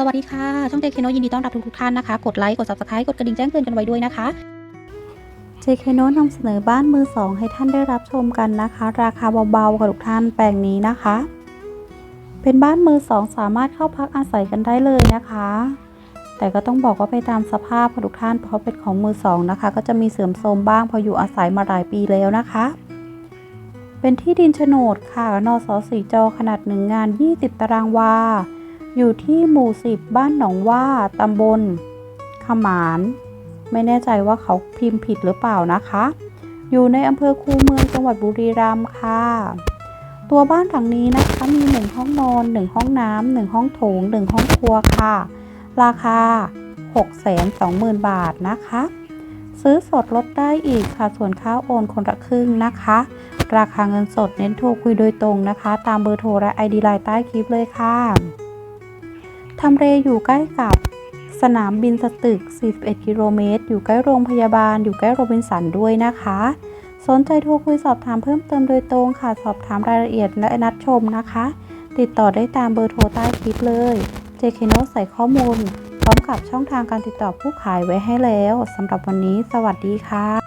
สวัสดีค่ะ ช่องเจเคโนยินดีต้อนรับทุกๆท่านนะคะ กดไลค์ กด subscribe กดกระดิ่งแจ้งเตือนกันไว้ด้วยนะคะ JK n o นนำเสนอบ้านมือสองให้ท่านได้รับชมกันนะคะ ราคาเบาๆค่ะทุกท่านแปลงนี้นะคะ เป็นบ้านมือสองสามารถเข้าพักอาศัยกันได้เลยนะคะ แต่ก็ต้องบอกว่าไปตามสภาพค่ะทุกท่านเพราะเป็นของมือสองนะคะ ก็จะมีเสื่อมโทรมบ้างพออยู่อาศัยมาหลายปีแล้วนะคะเป็นที่ดินโฉนดค่ะ นสสีจอขนาดหนึ่งงาน 20 ตารางวา อยู่ที่หมู่10บ้านหนองว่าตำบลขมาน ไม่แน่ใจว่าเขาพิมพ์ผิดหรือเปล่านะคะ อยู่ในอำเภอคูเมืองจังหวัดบุรีรัมย์ค่ะ ตัวบ้านหลังนี้นะคะมีหนึ่งห้องนอนหนึ่งห้องน้ำหนึ่งห้องโถงหนึ่งห้องครัวค่ะ ราคา 620,000 บาทนะคะ ซื้อสดลดได้อีกค่ะ ส่วนค่าโอนคนละครึ่งนะคะ ราคาเงินสดเน้นโทรคุยโดยตรงนะคะ ตามเบอร์โทรและ ID ไลน์ใต้คลิปเลยค่ะ ทำเลอยู่ใกล้กับสนามบินสตึก 41 กิโลเมตร อยู่ใกล้โรงพยาบาล อยู่ใกล้โรบินสันด้วยนะคะ สนใจโทรคุยสอบถามเพิ่มเติมโดยตรงค่ะ สอบถามรายละเอียดและนัดชมนะคะ ติดต่อได้ตามเบอร์โทรใต้คลิปเลย JK n o ใส่ข้อมูล พร้อมกับช่องทางการติดต่อผู้ขายไว้ให้แล้วสำหรับวันนี้ สวัสดีค่ะ